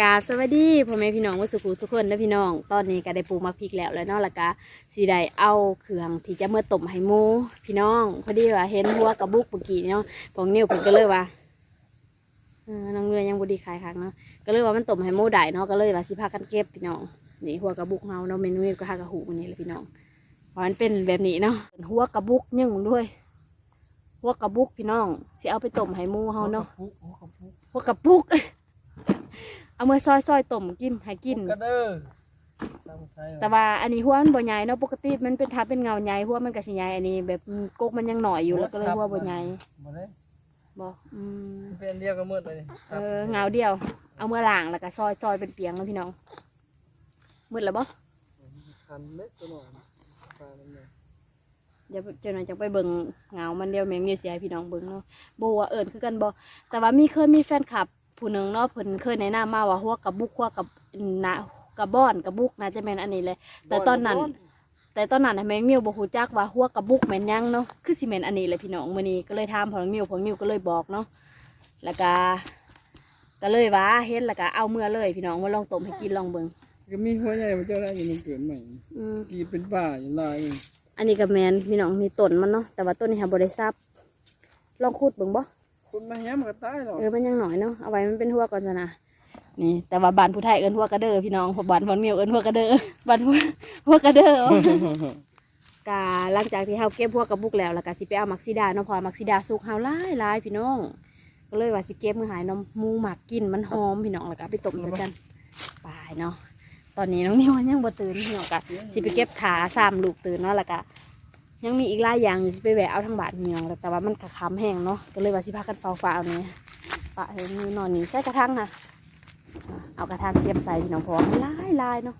กาสวัสดีพ่อแม่พี่น้องว่าสุขุทุกคนนะพี่น้อง ตอนนี้ก็ได้ปลูกมักพริกแล้วแล้วเนาะแล้วก็สีได้เอาเครื่องที่จะเมื่อต้มให้หมูพี่น้องพอดีว่าเห็นหัวกระบุกเมื่อกี้เนาะของนิ้วผมก็เลยว่าเออน้องเงยยังบุดีขายครั้งเนาะก็เลยว่ามันต้มให้หมูได้เนาะก็เลยว่าสิพากันเก็บพี่น้องนี่หัวกระบุกเฮาเนาะเมนูนี้ก็หากระหูมันนี่แหละพี่น้องเพราะมันเป็นแบบนี้เนาะหัวกระบุกยังมึงด้วยหัวกระบุกพี่น้องสิเอาไปต้มให้หมูเฮาเนาะปุ๊กโอ้กระปุกหัวกระปุก เอามือซอยซอยๆต้มกินให้กินกระเด้อตั้งใจแต่ว่าอันนี้หัวมันบ่ใหญ่เนาะปกติมันเป็นทับเป็นเงาใหญ่หัวมันก็สิใหญ่อันนี้ แบบกกมันยังหน่อยอยู่แล้วก็เลยหัวบ่ใหญ่มาเลยบ่อืมเป็นอันเดียวกันหมดเลยเออเงาเดียว เอามือล้างแล้วก็ซอยซอยเป็นเปียงแล้วพี่น้องมืดแล้วบ่คันเล็กตัวหน่อยปลามันเนี่ยเดี๋ยวเจ้าหน่อยจะไปเบิ่งเงามันเดียวแมงมีเสียให้พี่น้องเบิ่งเนาะบ่ว่าเอิ้นคือกันบ่แต่ว่ามีเคยมีแฟนคลับ ผู้หนึงเนาะเพิ่นเคยแนะนำมาว่าหัวกับบุกหัวกับนะกับบ้อนกับบุกน่าจะแม่นอันนี้เลย แต่ตอนนั้น แต่ตอนนั้นน่ะแมงมิวบ่ฮู้จักว่าหัวกับบุกแม่นหยังเนาะคือสิแม่นอันนี้เลยพี่น้องมื้อนี้ก็เลยถามพ่อมิวพ่อมิวก็เลยบอกเนาะแล้วก็ก็เลยว่าเห็นแล้วก็เอาเมื่อเลย พี่น้องมาลองต้มให้กินลองเบิ่งก็มีหัวใหญ่มาเจ้าได้ยังมันเกิดใหม่อืมกีเป็นบ้าอย่างไรอันนี้ก็แม่นพี่น้องนี่ต้นมันเนาะแต่ว่าต้นนี้หาบ่ได้ซับลองขุดเบิ่งบ่ คนมาแฮมก็ตายหรอกเออมันยังหน่อยเนาะเอาไว้มันเป็นหัวก่อนซะนะนี่ แต่ว่าบ้านผู้ไทยเอิ้นหัวกระเด้อพี่น้องบ้านพ่อมิวเอิ้นหัวกระเด้อบ้านหัวหัวกระเด้อกาหลังจากที่เฮาเก็บพวกกระบุกแล้วแล้วก็สิไปเอามักซิดาเนาะพอมักซิดาสุกเฮาหลายหลายพี่น้อง ก็เลยว่าสิเก็บมือหายน้ำมูหมักกินมันหอมพี่น้องแล้วก็ไปต้มใส่กันไปเนาะตอนนี้น้องนิวยังบ่ตื่นพี่น้องก็สิไปเก็บขาสามลูกตื่นเนาะแล้วก็ ยังมีอีกหลายอย่างอยู่สิไปแวะเอาทั้งบาทพี่น้องแต่ว่ามันกระคำแห้งเนาะก็เลยว่าสิพากันเฝ้าฟ้าเอาเนี่ยปะเห็นมือนอนนี่ใส่กระทั่งนะเอากระทั่งเตรียมใส่พี่น้องเพราะมันลายลายเนาะ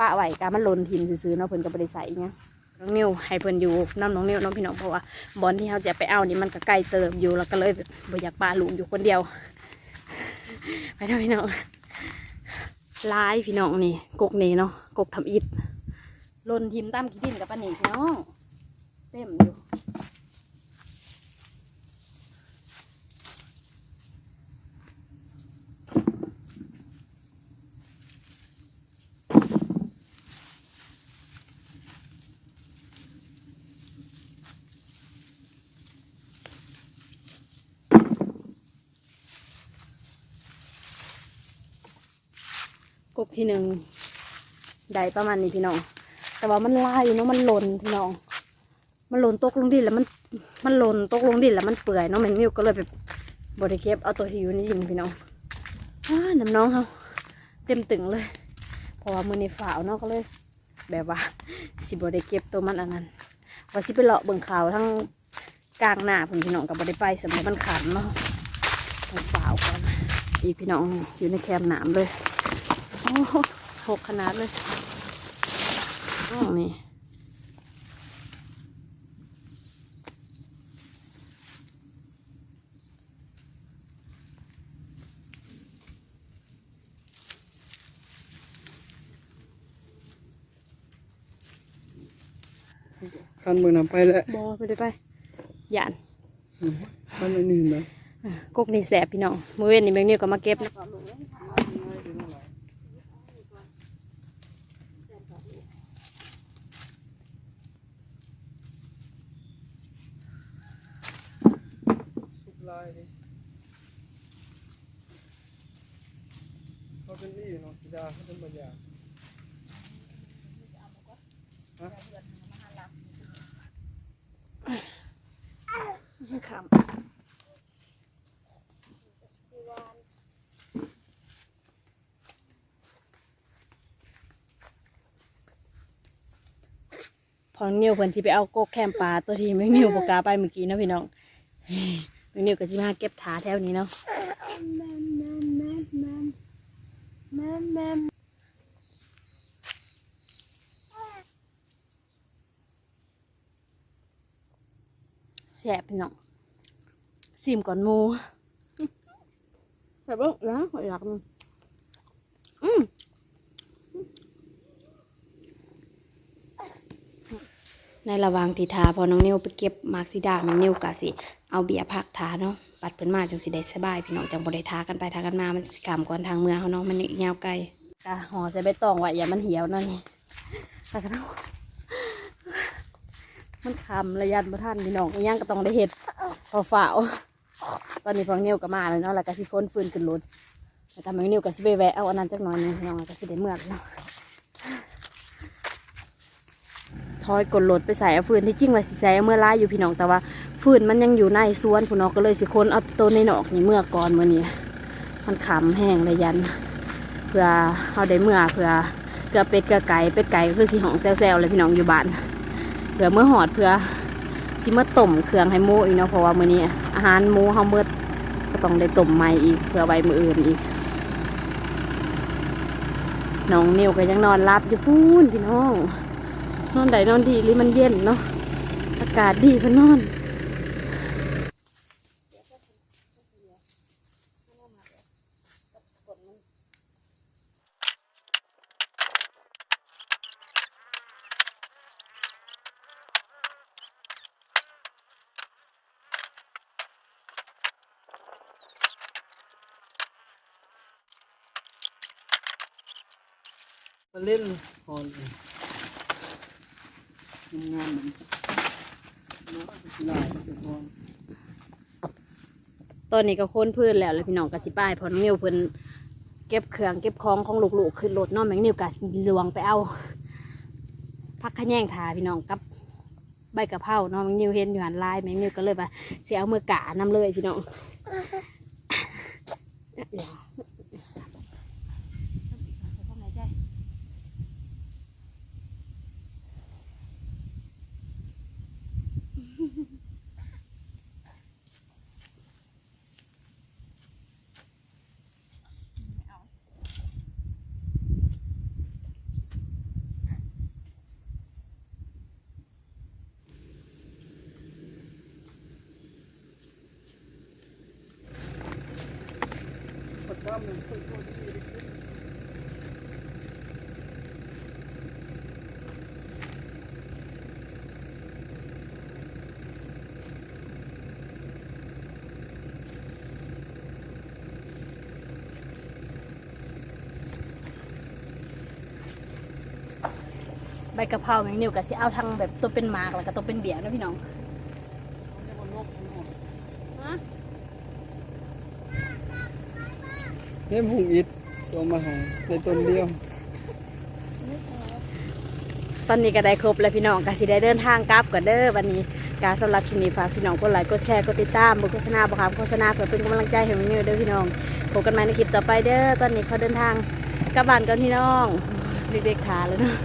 ปะไหวกามันหล่นทิมซื้อๆเนาะเพิ่นก็บ่ได้ใส่อิหยังน้องนิวให้เพิ่นอยู่น้ำน้องนิวน้องพี่น้องเพราะว่าบอลที่เขาจะไปเอานี่มันก็ใกล้เติมอยู่แล้วก็เลยบ่อยากปลาลูกอยู่คนเดียวไปเนาะพี่น้องลายพี่น้องนี่กกนี่เนาะกกทำอิฐลนทิมตั้มขี้ดินกับป้านี่พี่น้อง เต็มอยู่กกที่หนึ่งได้ประมาณนี้พี่น้อง แต่ว่ามันลายเนาะมันหล่นพี่น้อง มันหล่นตกลงดินแล้วมัน มันหล่นตกลงดินแล้วมันเปื่อยเนาะแมงมิวก็เลยแบบบริเก็บเอาตัวที่อยู่ในดินพี่น้องอ้าน้ำน้องเขาเต็มตึงเลย เพราะว่ามือในฝ่าวเนาะก็เลย แบบว่า สิบริเก็บตัวมันอันนั้นว่าสิไปเลาะเบิ่งข่าวทั้งกลางหน้าผมพี่น้องกับบริไปสมมติมันขันเนาะไปฝ่าวกันอีพี่น้องอยู่ในแคมป์หนามเลยโอ้หกขนาดเลยอ้าวนี่ คันมือนำไปแล้วบอไปเลยไปหยานคันอันนี้นะกกนี่แสบพี่น้องมือเว้นนี่แมงนิวก็มาเก็บนะสุกลายดิเขาเป็นนี่เนาะกีดาเขาเป็นบางอย่างครั พองนิวเพิ่นสิไปเอาโกกแคมปลาตัวที่แมงนิวบกล้าไปเมื่อกี้เนาะพี่น้องแมงนิวก็สิมาเก็บถาแถวนี้เนาะแสบพี่น้องซิมก่อนหมูแบบว่าแล้วอยากอื ในระหว่างที่ทาพอน้องเนวไปเก็บมาร์กซิดาน้องนิวกะสิเอาเบียร์ผักทาเนาะปัดเพิ่นมาจังสิได้สบายพี่น้องจังบ่ได้ทากันไปทากันมามันสิกรรมก่อนทางเมืองเฮาเนาะมันยาวไกลกะห่อใส่ใบตองไว้อย่ามันเหี่ยวนั่นนี่แล้วก็เนามันคำระยันบ่ทันพี่น้องอีหยังก็ต้องได้เฮ็ดพอฝ่าวตอนนี้พอเงียวก็มาแล้วเนาะแล้วก็สิค้นฟืนขึ้นรถแล้วก็แมงนิวก็สิไปแวะเอาอันนั้นจักหน่อยนึงพี่น้องก็สิได้เมื่อเนาะ ท อยกดโหลดไปใส่เอาฟืนที่จริงว่าสิใส่เมื่อไล่อยู่พี่น้องแต่ว่าฟืนมันยังอยู่ในสวนพี่น้องก็เลยสิคนเอาตัวในหนอกนี่เมื่อก่อนเมื่อนี้มันขำแห้งเลยยัน เพื่อเอาได้เมื่อเพื่อเกลือเป็ดเกลือไก่เป็ดไก่ก็คือสีหองแซวๆเลยพี่น้องอยู่บ้านเพื่อเมื่อหอดเพื่อสิเมื่อต้มเครื่องให้หมูอีกเนาะเพราะว่าเมื้อนี้อาหารหมูเฮาเมื่อก็ต้องได้ต้มใหม่อีกเพื่อไว้มื้ออื่นอีกน้องนิวก็ยังนอนรับอยู่พูนพี่น้อง นอนใดนอนดีหรือมันเย็นเนาะอากาศดีพนอนเล่นพอน งานเนาะสิลายเป็นพอนตอนนี้ก็ค้นพื้นแล้วแล้วพี่น้องก็สิป้ายพอน้องนิวเพิ่นเก็บเครื่องเก็บของของลูกๆขึ้นรถเน้องแมงนิวก็ลวงไปเอาพักขะแยงทาพี่น้องกับใบกะเพราเน้องแมงนิวเห็นอยู่หันลายแมงนิวก็เลยว่าเสียเอามือกะน้ำเลยพี่น้อง กดข้ามหนึ่งคนคนที่ ใบกะเพราแมงนิวก็สิเอาทางแบบตัวเป็นหมากแล้วก็ตัวเป็นเบียร์นะพี่น้องฮะ เนี่มหุงอิดตัวมาหาในต้นเดียว ตอนนี้ก็ได้ครบแล้วพี่น้องก็สิได้เดินทางกลับกันเด้อวันนี้การสำหรับคลิปนี้ฝากพี่น้องกดไลค์กดแชร์กดติดตามบุโฆษณาบุคำโฆษณาเพื่อเป็นกำลังใจให้แมงนิวเด้อพี่น้องพบกันใหม่ในคลิปต่อไปเด้อตอนนี้เขาเดินทางกลับบ้านกันพี่น้องเด็กๆขาเลยเนาะ